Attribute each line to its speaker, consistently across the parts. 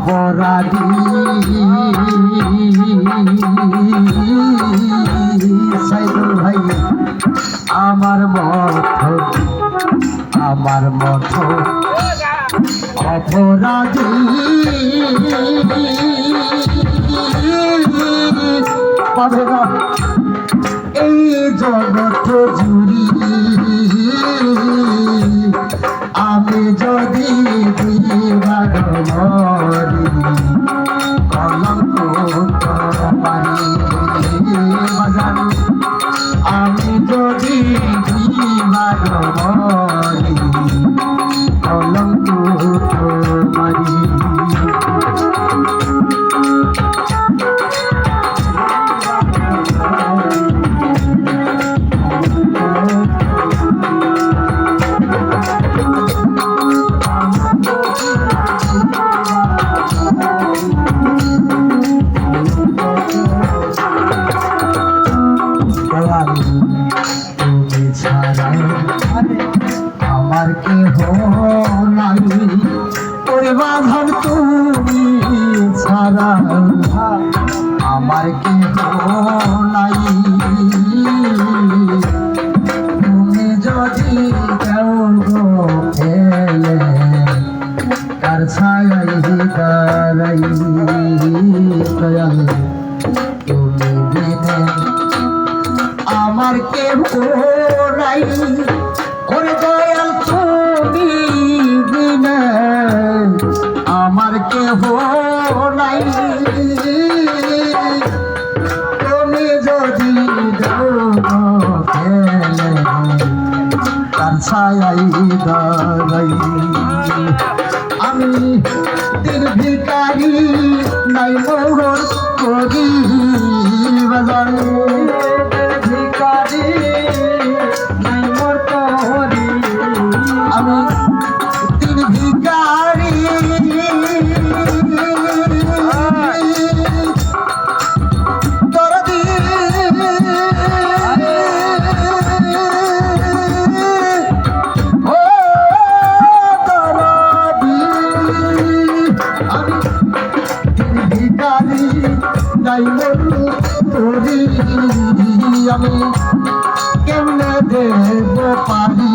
Speaker 1: অপরাধী সাইদুল ভাই আমার মত আমার মত অপরাধী। পাবে না এই জগৎ জুড়ি আমার কেহ নাই। ওরে বাঁধন তুমি ছাড়া। আমার কেহ নাই। তুমি যদি গো তার ছায়াই দাঁড়াই দয়াল। তুমি আমার কে নাই ওরে দয়াল তুমি বিনে আমার কে নাই তুমি যদি তার ছায়াই দাঁড়াই আমি দিন ভিকারি নাই মোহর করি বাজার। আমি ভিকারি মরু আমি কেমনে দেব পারি?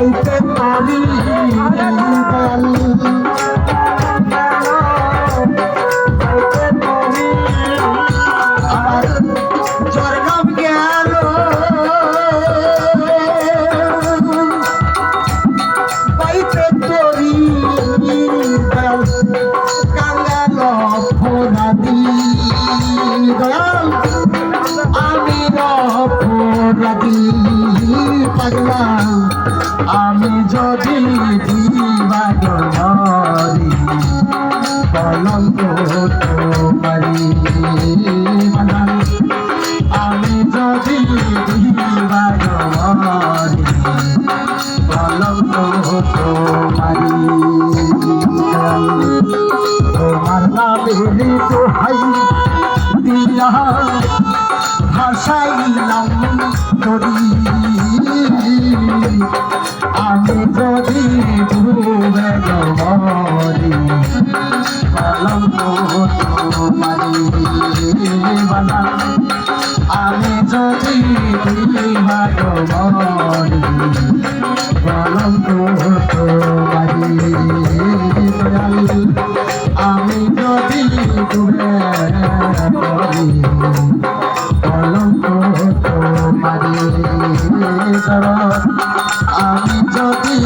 Speaker 1: পাইতে পারি আমার জন্ম কলঙ্ক তোমারি আমি যদি কলঙ্ক তোমারি তোমার নামের দোহাই দিয়া ভাসাইলাম নদী আমি যদি আমি যদি তোমারি দয়াল আমি যদি কলঙ্ক তোমারি চরণ আমি যদি